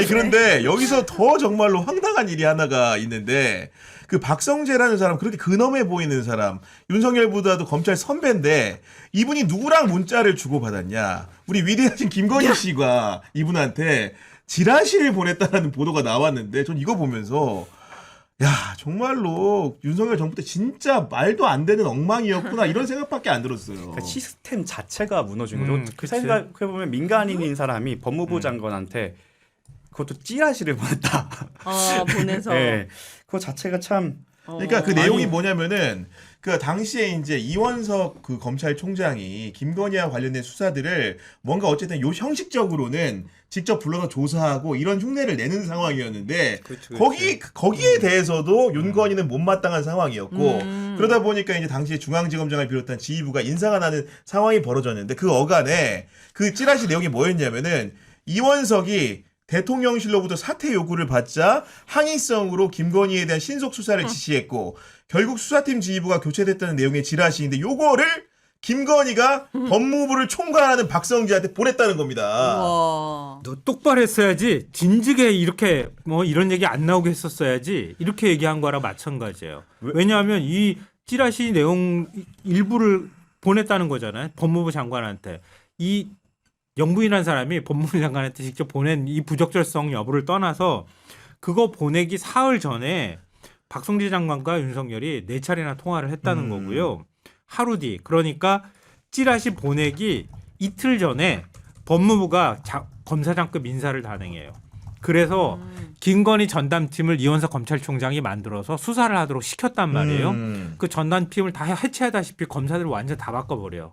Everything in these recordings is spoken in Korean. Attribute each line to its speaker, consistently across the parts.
Speaker 1: 아니 그런데 여기서 더 정말로 황당한 일이 하나가 있는데 그 박성재라는 사람 그렇게 근엄해 보이는 사람 윤석열보다도 검찰 선배인데 이분이 누구랑 문자를 주고 받았냐 우리 위대하신 김건희 씨가 이분한테 지라시를 보냈다라는 보도가 나왔는데 전 이거 보면서 야 정말로 윤석열 정부 때 진짜 말도 안 되는 엉망이었구나 이런 생각밖에 안 들었어요.
Speaker 2: 그러니까 시스템 자체가 무너진 거죠.
Speaker 3: 음,
Speaker 2: 그
Speaker 3: 그치.
Speaker 2: 생각해 보면 민간인인 사람이 법무부 장관한테 그것도 찌라시를 보냈다.
Speaker 4: 어, 보내서.
Speaker 2: 네, 그거 자체가 참
Speaker 1: 그러니까 그
Speaker 4: 어.
Speaker 1: 내용이
Speaker 2: 아니.
Speaker 1: 뭐냐면은 그 당시에 이제 이원석 그 검찰총장이 김건희와 관련된 수사들을 뭔가 어쨌든 요 형식적으로는 직접 불러서 조사하고 이런 흉내를 내는 상황이었는데
Speaker 2: 그렇죠,
Speaker 1: 거기 거기에 대해서도 윤건희는 못마땅한 상황이었고
Speaker 4: 음.
Speaker 1: 그러다 보니까 이제 당시에 중앙지검장을 비롯한 지휘부가 인사가 나는 상황이 벌어졌는데 그 어간에 그 찌라시 내용이 뭐였냐면은 이원석이 대통령실로부터 사퇴 요구를 받자 항의성으로 김건희에 대한 신속 수사를 지시했고 결국 수사팀 지휘부가 교체됐다는 내용의 지라시인데 요거를 김건희가 법무부를 총괄하는 박성재한테 보냈다는 겁니다.
Speaker 4: 와.
Speaker 3: 너 똑바로 했어야지. 진즉에 이렇게 뭐 이런 얘기 안 나오게 했었어야지. 이렇게 얘기한 거랑 마찬가지예요. 왜 냐하면 이 찌라시 내용 일부를 보냈다는 거잖아요. 법무부 장관한테. 이 영부인한 사람이 법무부 장관한테 직접 보낸 이 부적절성 여부를 떠나서 그거 보내기 사흘 전에 박성재 장관과 윤석열이 네 차례나 통화를 했다는
Speaker 1: 음.
Speaker 3: 거고요. 하루 뒤 그러니까 찌라시 보내기 이틀 전에 법무부가 자- 검사장급 인사를 단행해요. 그래서
Speaker 4: 음.
Speaker 3: 김건희 전담팀을 이원석 검찰총장이 만들어서 수사를 하도록 시켰단 말이에요.
Speaker 1: 음.
Speaker 3: 그 전담팀을 다 해체하다시피 검사들을 완전 다 바꿔버려.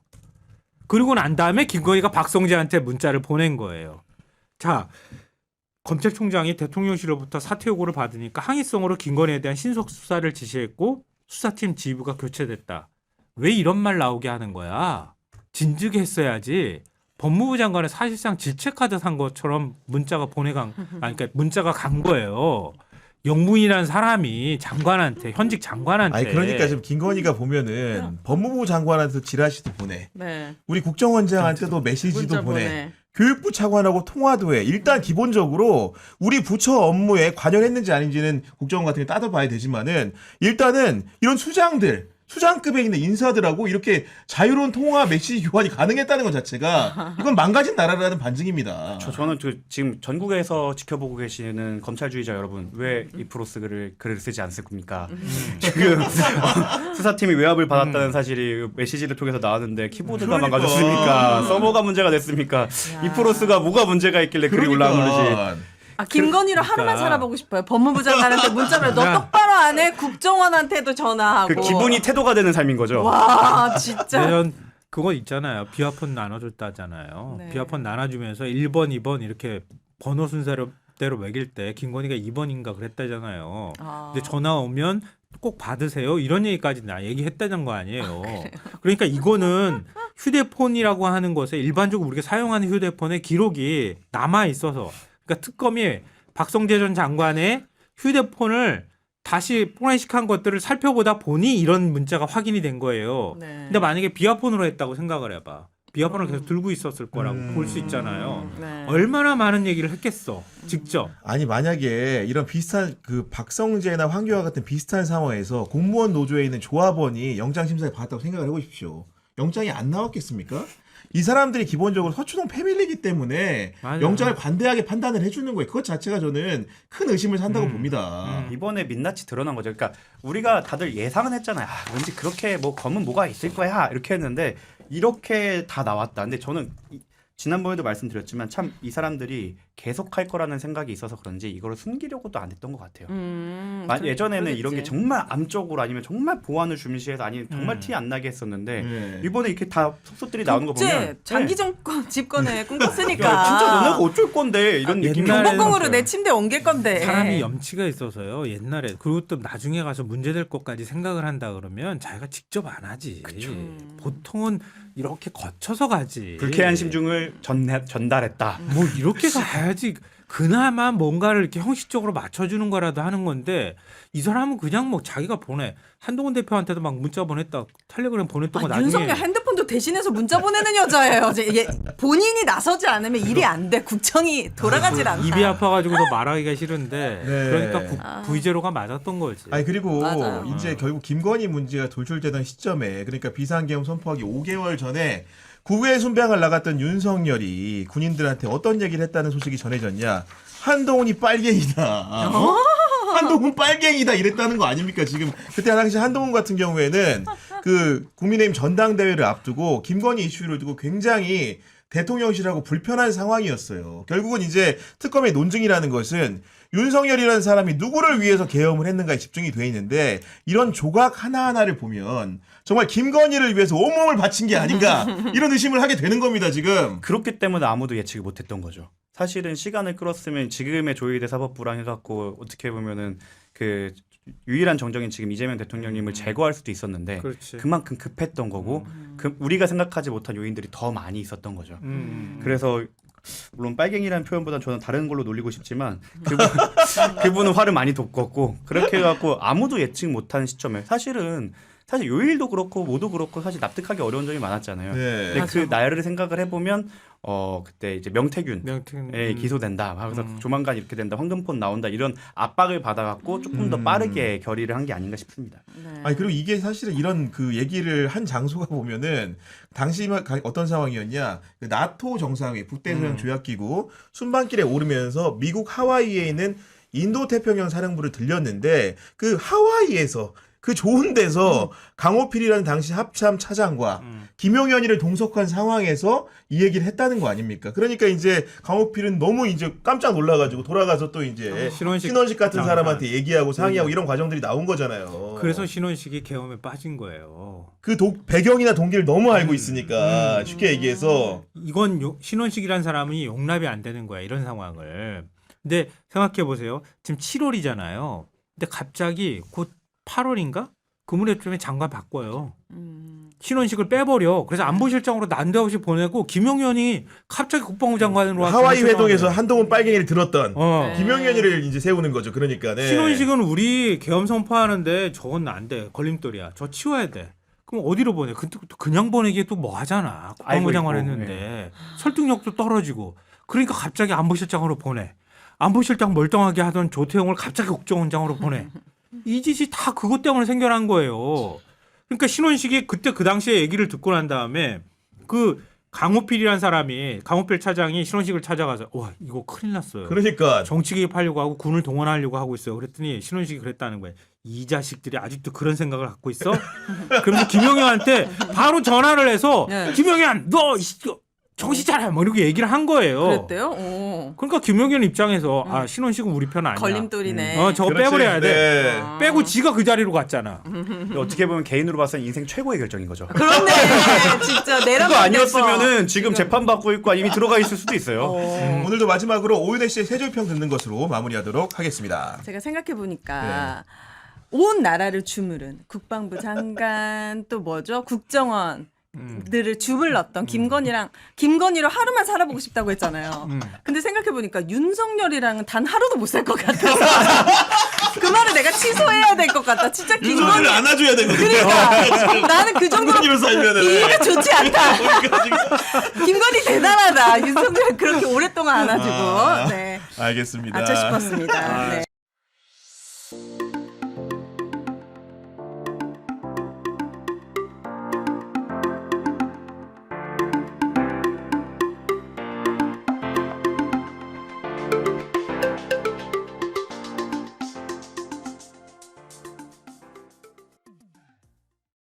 Speaker 3: 그리고 난 다음에 김건희가 박성재한테 문자를 보낸 거예요. 자, 검찰총장이 대통령실로부터 사퇴 요구를 받으니까 항의성으로 김건희에 대한 신속 수사를 지시했고 수사팀 지휘부가 교체됐다. 왜 이런 말 나오게 하는 거야? 진즉에 했어야지. 법무부 장관은 사실상 질책하듯 한 것처럼 문자가 보내간, 아니, 그러니까 문자가 간 거예요. 영문이라는 사람이 장관한테 현직 장관한테
Speaker 1: 아니 그러니까 지금 김건희가 보면은 법무부 장관한테도 지라시도 보내.
Speaker 4: 네.
Speaker 1: 우리 국정원장한테도 메시지도
Speaker 4: 문자
Speaker 1: 보내.
Speaker 4: 보내.
Speaker 1: 교육부 차관하고 통화도 해. 일단 기본적으로 우리 부처 업무에 관여했는지 아닌지는 국정원 같은 게 따져봐야 되지만은 일단은 이런 수장들 수장급에 있는 인사들하고 이렇게 자유로운 통화 메시지 교환이 가능했다는 것 자체가 이건 망가진 나라라는 반증입니다.
Speaker 2: 저, 저는 그 지금 전국에서 지켜보고 계시는 검찰주의자 여러분 왜 이 프로스 글을 글을 쓰지 않습니까? 지금 어, 수사팀이 외압을 받았다는 사실이 메시지를 통해서 나왔는데 키보드가
Speaker 1: 그러니까.
Speaker 2: 망가졌습니까? 서버가 문제가 됐습니까? 이 프로스가 뭐가 문제가 있길래 글이 올라온 거지?
Speaker 4: 아 김건희로
Speaker 3: 그러니까.
Speaker 4: 하루만 살아보고 싶어요. 법무부 장관한테 문자를 너
Speaker 3: 야.
Speaker 4: 똑바로 안 해. 국정원한테도 전화하고.
Speaker 2: 그 기분이 태도가 되는 삶인 거죠.
Speaker 4: 와 진짜.
Speaker 3: 내년 그거 있잖아요. 비화폰 나눠줬다잖아요.
Speaker 4: 네.
Speaker 3: 비화폰 나눠주면서 1번, 2번 이렇게 번호 순서로 대로 매길 때 김건희가 2번인가 그랬다잖아요.
Speaker 4: 아.
Speaker 3: 근데 전화 오면 꼭 받으세요. 이런 얘기까지 나 얘기했다는 거 아니에요. 그러니까 이거는 휴대폰이라고 하는 것에 일반적으로 우리가 사용하는 휴대폰의 기록이 남아 있어서 그러니까 특검이 박성재 전 장관의 휴대폰을 다시 포렌식한 것들을 살펴보다 보니 이런 문자가 확인이 된 거예요.
Speaker 4: 네.
Speaker 3: 근데 만약에 비아폰으로 했다고 생각을 해봐. 비아폰을
Speaker 4: 음.
Speaker 3: 계속 들고 있었을 거라고
Speaker 1: 음.
Speaker 3: 볼수 있잖아요.
Speaker 4: 네.
Speaker 3: 얼마나 많은 얘기를 했겠어. 직접.
Speaker 1: 아니 만약에 이런 비슷한 그 박성재나 황교안 같은 비슷한 상황에서 공무원 노조에 있는 조합원이 영장 심사에 받았다고 생각을 해보십시오. 영장이 안 나왔겠습니까? 이 사람들이 기본적으로 서초동 패밀리기 때문에
Speaker 3: 맞아요.
Speaker 1: 영장을 관대하게 판단을 해주는 거예요. 그것 자체가 저는 큰 의심을 산다고
Speaker 3: 음.
Speaker 1: 봅니다.
Speaker 3: 음.
Speaker 2: 이번에 민낯이 드러난 거죠. 그러니까 우리가 다들 예상은 했잖아요. 아, 왠지 그렇게 뭐 검은 뭐가 있을 거야 이렇게 했는데 이렇게 다 나왔다. 근데 저는 이- 지난번에도 말씀드렸지만 참 이 사람들이 계속 할 거라는 생각이 있어서 그런지 이거를 숨기려고도 안 했던 것 같아요.
Speaker 4: 음,
Speaker 2: 마-
Speaker 4: 그-
Speaker 2: 예전에는 이런 게
Speaker 4: 그러겠지.
Speaker 2: 정말 암적으로 아니면 정말 보안을 중시해서 아니면 정말
Speaker 3: 음.
Speaker 2: 티안 나게 했었는데
Speaker 1: 네.
Speaker 2: 이번에 이렇게 다 속속들이 나오는 거 보면
Speaker 4: 장기
Speaker 2: 네.
Speaker 4: 정권 집권에
Speaker 2: 야,
Speaker 4: 꿈꿨으니까.
Speaker 2: 진짜 너네가 어쩔 건데 이런
Speaker 3: 아,
Speaker 2: 느낌이
Speaker 3: 옛날에는
Speaker 4: 경복궁으로 내 침대 옮길 건데.
Speaker 3: 사람이 염치가 있어서요. 옛날에 그리고 또 나중에 가서 문제될 것까지 생각을 한다 그러면 자기가 직접 안 하지.
Speaker 4: 음.
Speaker 3: 보통은 이렇게 거쳐서 가지.
Speaker 2: 불쾌한 심중을 전, 전달했다.
Speaker 3: 뭐 이렇게 가야 지. 그나마 뭔가를 이렇게 형식적으로 맞춰주는 거라도 하는 건데 이 사람은 그냥 뭐 자기가 보내 한동훈 대표한테도 막 문자 보냈다 텔레그램 보냈던 거
Speaker 4: 아,
Speaker 3: 나중에
Speaker 4: 윤석열 핸드폰도 대신해서 문자 보내는 여자예요. 이게 본인이 나서지 않으면 일이 안 돼. 국정이 돌아가질 않아.
Speaker 3: 입이 아파가지고도 말하기가 싫은데
Speaker 1: 네.
Speaker 3: 그러니까 국,
Speaker 4: 아.
Speaker 3: V제로가 맞았던 거지.
Speaker 1: 아니 그리고
Speaker 4: 맞아요.
Speaker 1: 이제 결국 김건희 문제가 돌출되던 시점에 그러니까 비상계엄 선포하기 5개월 전에 국외 순방을 나갔던 윤석열이 군인들한테 어떤 얘기를 했다는 소식이 전해졌냐? 한동훈이 빨갱이다. 어? 한동훈 빨갱이다 이랬다는 거 아닙니까? 지금 그때 당시 한동훈 같은 경우에는 그 국민의힘 전당대회를 앞두고 김건희 이슈를 두고 굉장히 대통령실하고 불편한 상황이었어요. 결국은 이제 특검의 논증이라는 것은 윤석열이라는 사람이 누구를 위해서 계엄을 했는가에 집중이 돼 있는데 이런 조각 하나하나를 보면 정말 김건희를 위해서 온몸을 바친 게 아닌가 이런 의심을 하게 되는 겁니다, 지금.
Speaker 2: 그렇기 때문에 아무도 예측을 못 했던 거죠. 사실은 시간을 끌었으면 지금의 조희대 사법부랑 해갖고 어떻게 보면은 그 유일한 정정인 지금 이재명 대통령님을 제거할 수도 있었는데
Speaker 3: 그렇지.
Speaker 2: 그만큼 급했던 거고 그 우리가 생각하지 못한 요인들이 더 많이 있었던 거죠.
Speaker 3: 음.
Speaker 2: 그래서 물론 빨갱이라는 표현보다 저는 다른 걸로 놀리고 싶지만 그분, 그분은 화를 많이 돋궜고 그렇게 해갖고 아무도 예측 못한 시점에 사실은 사실 요일도 그렇고 모두 그렇고 사실 납득하기 어려운 점이 많았잖아요.
Speaker 1: 네.
Speaker 2: 근데 그 나열을 생각을 해보면 어 그때 이제 명태균
Speaker 3: 명태균
Speaker 2: 예,
Speaker 3: 음.
Speaker 2: 기소된다. 그래서
Speaker 3: 음.
Speaker 2: 조만간 이렇게 된다. 황금폰 나온다. 이런 압박을 받아갖고 조금 더
Speaker 1: 음.
Speaker 2: 빠르게 결의를 한 게 아닌가 싶습니다.
Speaker 4: 네.
Speaker 1: 아니 그리고 이게 사실은 이런 그 얘기를 한 장소가 보면은 당시 가- 어떤 상황이었냐 그 나토 정상회 북대서양
Speaker 2: 음.
Speaker 1: 조약기구 순방길에 오르면서 미국 하와이에 있는 인도 태평양 사령부를 들렸는데 그 하와이에서 그 좋은 데서 강호필이라는 당시 합참 차장과
Speaker 3: 음.
Speaker 1: 김용현이를 동석한 상황에서 이 얘기를 했다는 거 아닙니까? 그러니까 이제 강호필은 너무 이제 깜짝 놀라가지고 돌아가서 또 이제
Speaker 3: 신원식
Speaker 1: 신원식 같은
Speaker 3: 장관.
Speaker 1: 사람한테 얘기하고 상의하고 이런 과정들이 나온 거잖아요.
Speaker 3: 그래서 신원식이 계엄에 빠진 거예요.
Speaker 1: 그 도- 배경이나 동기를 너무 알고 있으니까
Speaker 3: 음.
Speaker 1: 쉽게 얘기해서
Speaker 3: 이건 요- 신원식이란 사람이 용납이 안 되는 거야 이런 상황을. 근데 생각해 보세요. 지금 7월이잖아요. 근데 갑자기 곧 8월인가 그 무렵쯤에 장관 바꿔요.
Speaker 4: 음.
Speaker 3: 신원식을 빼버려. 그래서 안보실장으로 난데없이 보내고 김용현이 갑자기 국방부 장관으로 와서
Speaker 1: 하와이 회동에서. 한동훈 빨갱이를 들었던
Speaker 3: 어.
Speaker 4: 네.
Speaker 1: 김용현이를 이제 세우는 거죠. 그러니까 네.
Speaker 3: 신원식은 우리 계엄 선포하는데 저건 안 돼. 걸림돌이야. 저 치워야 돼. 그럼 어디로 보내? 그, 그냥 보내기에 또 뭐 하잖아. 국방부 장관 했는데 설득력도 떨어지고. 그러니까 갑자기 안보실장으로 보내. 안보실장 멀쩡하게 하던 조태용을 갑자기 국정원장으로 보내. 이 짓이 다 그것 때문에 생겨난 거예요. 그러니까 신원식이 그때 그 당시에 얘기를 듣고 난 다음에 그 강호필이라는 사람이 강호필 차장이 신원식을 찾아가서 와 이거 큰일 났어요.
Speaker 1: 그러니까
Speaker 3: 정치 개입하려고 하고 군을 동원하려고 하고 있어요. 그랬더니 신원식이 그랬다는 거예요. 이 자식들이 아직도 그런 생각을 갖고 있어? 그러면서 김영현한테 바로 전화를 해서
Speaker 4: 네.
Speaker 3: 김영현 너 이- 정신 차려 뭐 이렇게 얘기를 한 거예요.
Speaker 4: 그랬대요? 오.
Speaker 3: 그러니까 김영현 입장에서 아 신원식은 우리 편 아니야.
Speaker 4: 걸림돌이네.
Speaker 3: 어 저거
Speaker 1: 그렇지.
Speaker 3: 빼버려야 돼.
Speaker 1: 네.
Speaker 4: 아.
Speaker 3: 빼고 지가 그 자리로 갔잖아.
Speaker 2: 어떻게 보면 개인으로 봤을 때 인생 최고의 결정인 거죠.
Speaker 4: 그렇네. 진짜 내려가.
Speaker 2: 그거 아니었으면은 지금 재판 받고 있고 이미 들어가 있을 수도 있어요.
Speaker 1: 음, 오늘도 마지막으로 오윤혜 씨의 세조평 듣는 것으로 마무리하도록 하겠습니다.
Speaker 4: 제가 생각해 보니까
Speaker 1: 네.
Speaker 4: 온 나라를 주무른 국방부 장관 또 뭐죠 국정원
Speaker 3: 음.
Speaker 4: 들을 주불렀던 김건희랑 김건희로 하루만 살아보고 싶다고 했잖아요.
Speaker 3: 음.
Speaker 4: 근데 생각해 보니까 윤석열이랑은 단 하루도 못 살 것 같아서 그 말을 내가 취소해야 될 것 같다. 진짜 김건희
Speaker 1: 윤석열을 안아줘야 되거든요.
Speaker 4: 그러니까 나는 그 정도로
Speaker 1: 김건희로 살면은
Speaker 4: 이해가 좋지 않다. 김건희 대단하다. 윤석열 그렇게 오랫동안 안아주고
Speaker 1: 아.
Speaker 4: 네
Speaker 1: 알겠습니다.
Speaker 4: 아차 싶었습니다. 네.